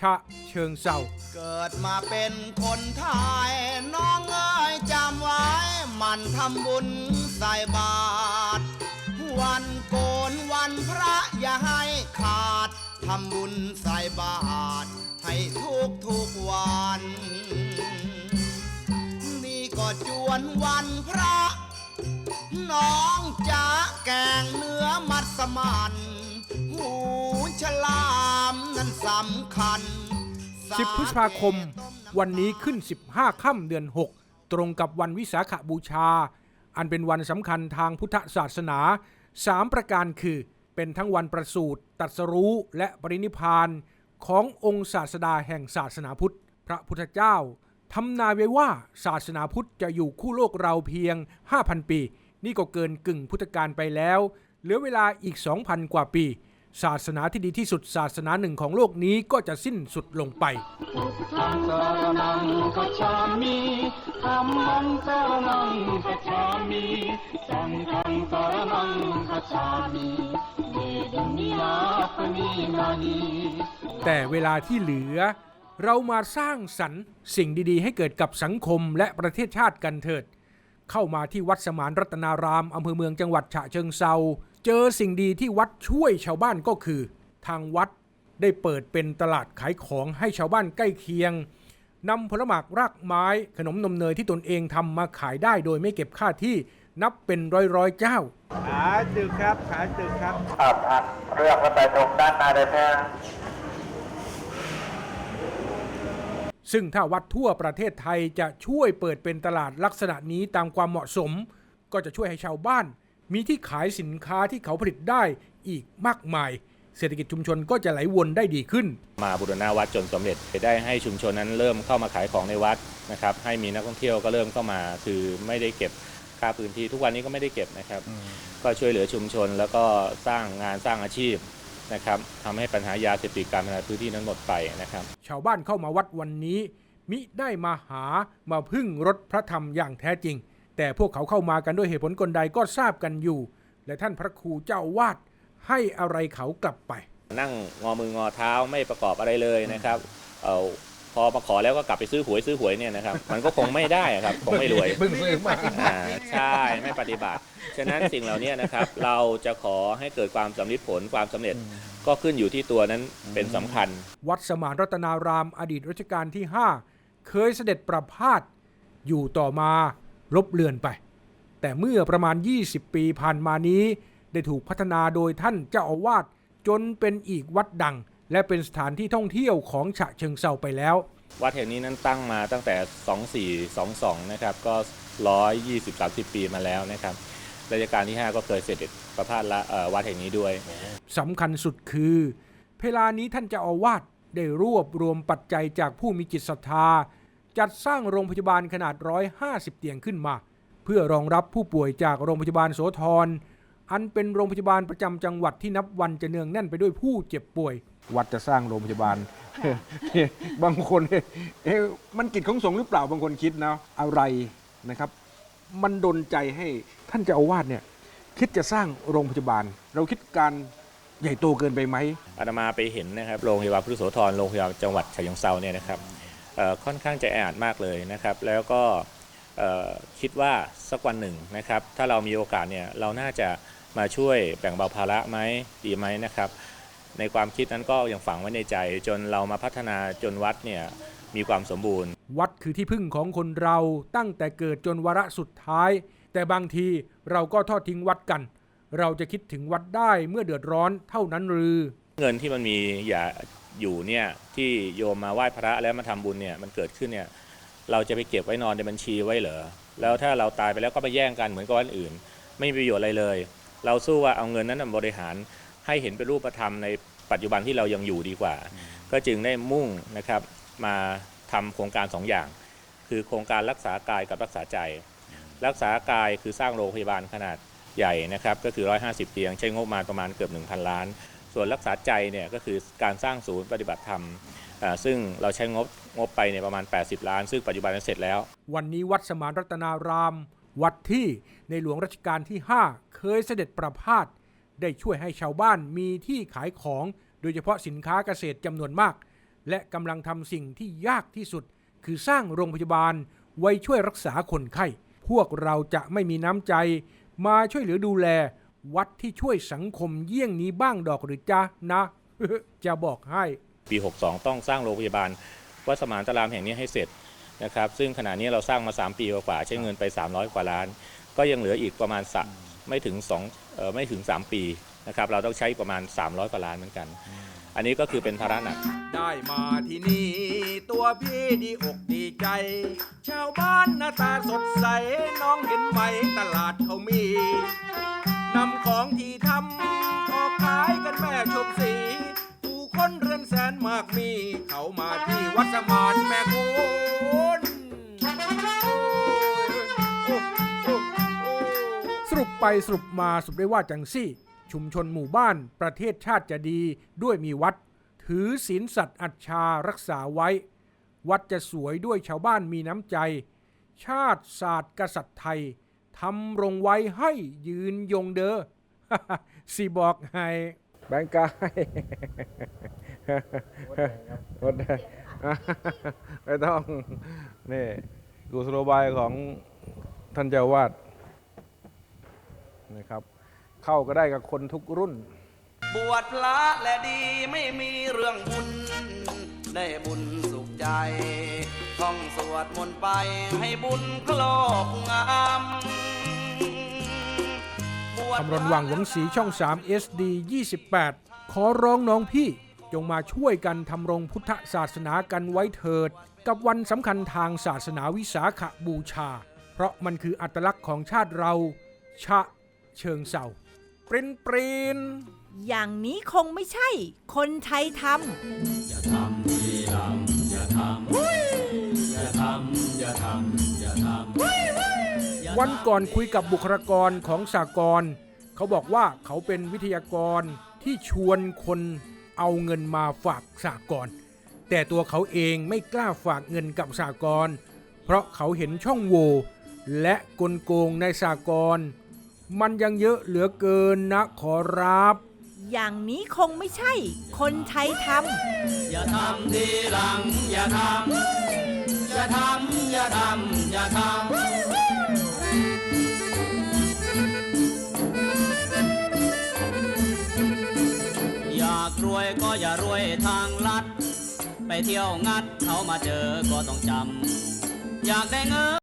ชะเชิงเศร้าเกิดมาเป็นคนไทย น้องเอ้ยจำไว้ มันทำบุญใส่บาตรวันโกนวันพระอย่าให้ขาดทำบุญใส่บาตรให้ทุกทุกวัน นี่ก็จวนวันพระ น้องจะแกงเนื้อมัสมัน ฉลามนั้นสำคัญ 10 พฤษภาคม วันนี้ขึ้น 15 ค่ำเดือน 6 ตรงกับวันวิสาขบูชา อันเป็นวันสำคัญทางพุทธศาสนา 3 ประการคือ เป็นทั้งวันประสูติตรัสรู้และปรินิพพานขององค์ศาสดาแห่งศาสนาพุทธ พระพุทธเจ้าทำนายไว้ว่าศาสนาพุทธจะอยู่คู่โลกเราเพียง 5,000 ปี นี่ก็เกินกึ่งพุทธกาลไปแล้ว เหลือเวลาอีก 2,000 กว่าปี ศาสนาที่ดีที่สุดศาสนาหนึ่งของโลกนี้ก็จะสิ้นสุดลงไป แต่เวลาที่เหลือ เรามาสร้างสรรค์สิ่งดีๆ ให้เกิดกับสังคมและประเทศชาติกันเถิด เข้ามาที่วัดสมานรัตนารามอำเภอเมืองจังหวัดฉะเชิงเซา เจอสิ่งดีที่วัดช่วยชาวบ้านก็คือ ทางวัดได้เปิดเป็นตลาดขายของให้ชาวบ้านใกล้เคียงนำผลหมากรากไม้ขนมนมเนยที่ตนเองทำมาขายได้โดยไม่เก็บค่าที่นับเป็นร้อยๆเจ้า ขายตึกครับ ขายตึกครับครับอะเรื่องก็ไปตรงด้านหน้าเลยนะซึ่งถ้าวัดทั่วประเทศไทยจะช่วยเปิดเป็นตลาดลักษณะนี้ตามความเหมาะสม ก็จะช่วยให้ชาวบ้าน มีที่ขายสินค้าที่เขาผลิตได้อีกมากมาย เศรษฐกิจชุมชนก็จะไหลวนได้ดีขึ้น มาบูรณาวัดจนสำเร็จได้ให้ชุมชนนั้นเริ่มเข้ามาขายของในวัดนะครับ ให้มีนักท่องเที่ยวก็เริ่มเข้ามาคือไม่ได้เก็บค่าพื้นที่ทุกวันนี้ก็ไม่ได้เก็บนะครับ ก็ช่วยเหลือชุมชนแล้วก็สร้างงานสร้างอาชีพนะครับทำให้ปัญหายาเสพติดการพนันพื้นที่นั้นหมดไปนะครับ ชาวบ้านเข้ามาวัดวันนี้ มิได้มาหามาพึ่งรถพระธรรมอย่างแท้จริง แต่พวกเขาเข้ามากันด้วยเหตุผลกลใดก็ทราบกันอยู่ และท่านพระครูเจ้าวาดให้อะไรเขากลับไป นั่งงอมืองอเท้าไม่ประกอบอะไรเลยนะครับเอาพอมาขอแล้วก็กลับไปซื้อหวยซื้อหวยเนี่ยนะครับ มันก็คงไม่ได้อะครับคงไม่รวยเพิ่งซื้อมาอ่าใช่ไม่ปฏิบัติ ฉะนั้นสิ่งเหล่านี้นะครับ เราจะขอให้เกิดความสำลิดผลความสำเร็จก็ขึ้นอยู่ที่ตัวนั้นเป็นสำคัญ วัดสมานรัตนารามอดีตรัชกาลที่ 5 เคยเสด็จประพาสอยู่ต่อมา ลบเลือนไป แต่เมื่อประมาณ 20 ปีผ่านมานี้ ได้ถูกพัฒนาโดยท่านเจ้าอาวาสจนเป็นอีกวัดดัง และเป็นสถานที่ท่องเที่ยวของฉะเชิงเซาไปแล้ว วัดแห่งนี้นั้นตั้งมาตั้งแต่ 2422 นะครับ ก็ 120-30 ปีมาแล้วนะครับรัชกาลที่ 5 ก็เคยเสด็จประพาสละเอ่อวัดแห่งนี้ด้วยสำคัญสุดคือเวลานี้ท่านเจ้าอาวาสได้รวบรวมปัจจัยจากผู้มีจิตศรัทธา จัดสร้างโรงพยาบาลขนาด 150 เตียงขึ้นมา เพื่อรองรับผู้ป่วยจากโรงพยาบาลโสธรอันเป็นโรงพยาบาลประจำจังหวัดที่นับวันจะเนืองแน่นไปด้วยผู้เจ็บป่วย วัดจะสร้างโรงพยาบาล บางคนเอ๊ะมันกิจของสงฆ์หรือเปล่าบางคนคิดนะอะไรนะครับ มันดนใจให้ท่านเจ้าอาวาสเนี่ยคิดจะสร้างโรงพยาบาล เราคิดการใหญ่โตเกินไปไหมอาตมาไปเห็นนะครับโรงพยาบาลพุทธโสธรโรงพยาบาลจังหวัดฉะเชิงเซาเนี่ยนะครับเอ่อ ค่อนข้างจะแออัดมากเลยนะครับ แล้วก็เอ่อคิดว่าสักวันหนึ่งนะครับ ถ้าเรามีโอกาสเนี่ยเราน่าจะมาช่วยแบ่งเบาภาระไหมดีไหมนะครับ ในความคิดนั้นก็ยังฝังไว้ในใจ จนเรามาพัฒนาจนวัดเนี่ยมีความสมบูรณ์ วัดคือที่พึ่งของคนเราตั้งแต่เกิดจนวาระสุดท้าย แต่บางทีเราก็ทอดทิ้งวัดกัน เราจะคิดถึงวัดได้เมื่อเดือดร้อนเท่านั้นหรือ เงินที่มันมีอย่า อยู่เนี่ยที่โยมมาไหว้พระแล้วมาทำบุญเนี่ยมันเกิดขึ้นเนี่ยเราจะไปเก็บไว้นอนในบัญชีไว้เหรอแล้วถ้าเราตายไปแล้วก็ไปแย่งกันเหมือนกับวันอื่น ไม่มีประโยชน์อะไรเลย เราสู้ว่าเอาเงินนั้นนะบริหารให้เห็นเป็นรูปธรรมในปัจจุบันที่เรายังอยู่ดีกว่า ก็จึงได้มุ่งนะครับมาทำโครงการสองอย่าง คือโครงการรักษากายกับรักษาใจ รักษากายคือสร้างโรงพยาบาลขนาดใหญ่นะครับก็คือ 150 เตียงใช้งบประมาณประมาณเกือบ 1,000 ล้าน ส่วนรักษาใจเนี่ยก็คือการสร้างศูนย์ปฏิบัติธรรมซึ่งเราใช้งบงบไปเนี่ยประมาณ 80 ล้าน ซึ่งปัจจุบันเสร็จแล้ว วันนี้วัดสมานรัตนาราม วัดที่ในหลวงรัชกาลที่ 5 เคยเสด็จประพาสได้ช่วยให้ชาวบ้านมีที่ขายของ โดยเฉพาะสินค้าเกษตรจำนวนมาก และกำลังทำสิ่งที่ยากที่สุด คือสร้างโรงพยาบาล ไว้ช่วยรักษาคนไข้ พวกเราจะไม่มีน้ำใจ มาช่วยเหลือดูแล วัดที่ช่วยสังคมเยี่ยงนี้บ้างดอกหรือจ๊ะนะ จะบอกให้ ปี 62 ต้องสร้างโรงพยาบาลวัดสมานตารามแห่งนี้ให้เสร็จนะครับซึ่งขณะนี้เราสร้างมา 3 ปีกว่าๆใช้เงินไป 300 กว่าล้าน ก็ยังเหลืออีกประมาณสะไม่ถึง2เอ่อไม่ถึง 3 ปีนะครับเราต้องใช้ประมาณ 300 กว่าล้านเหมือนกัน อันนี้ก็คือเป็นภาระหนัก ได้มาที่นี่ตัวพี่ดีอกดีใจ ชาวบ้านหน้าตาสดใสน้องเห็นไหมตลาดเขามี นำของที่ทำออกขายกันแม่ชมสี ผู้คนเรือนแสนมากมี เขามาที่วัดสมานแม่คุณสรุปไปสรุปมาสรุปได้ว่าจังซี่ ชุมชนหมู่บ้านประเทศชาติจะดีด้วยมีวัด ถือศีลสัตว์อัจฉารักษาไว้ วัดจะสวยด้วยชาวบ้านมีน้ำใจ ชาติศาสตร์กษัตริย์ไทย ทำรงไว้ให้ยืนยงเด้อสิบอกให้แบงกายหมดเลยไม่ต้องนี่กุศโลบายของท่านเจ้าวาดนะครับ เข้าก็ได้กับคนทุกรุ่น บวชพระและดีไม่มีเรื่องบุญได้บุญสุข ใจ ท่องสวดมนต์ไปให้บุญครอบงามบวชคำรณวังหวังสีช่อง 3 SD 28 ขอร้องน้องพี่ จงมาช่วยกันทำรงพุทธศาสนากันไว้เถิด กับวันสำคัญทางศาสนาวิสาขบูชา เพราะมันคืออัตลักษณ์ของชาติเรา ชะ เชิงเศร้าปรินปรินอย่างนี้คงไม่ใช่ คนไทยทำ วันก่อนคุยกับบุคลากรของสากลเขาบอกว่าเขาเป็นวิทยากรที่ชวนคนเอาเงินมาฝากสากลแต่ตัวเขาเองไม่กล้าฝากเงินกับสากลเพราะเขาเห็นช่องโหว่และกลโกงในสากลมันยังเยอะเหลือเกินนะขอรับ อย่างนี้คงไม่ใช่ คนไทยทำอย่าทำทีหลังอย่าทำ อย่าทำอย่าทำอย่าทำอยากรวยก็อย่ารวยทางลัด ไปเที่ยวงัดเขามาเจอก็ต้องจำอยากได้เงิน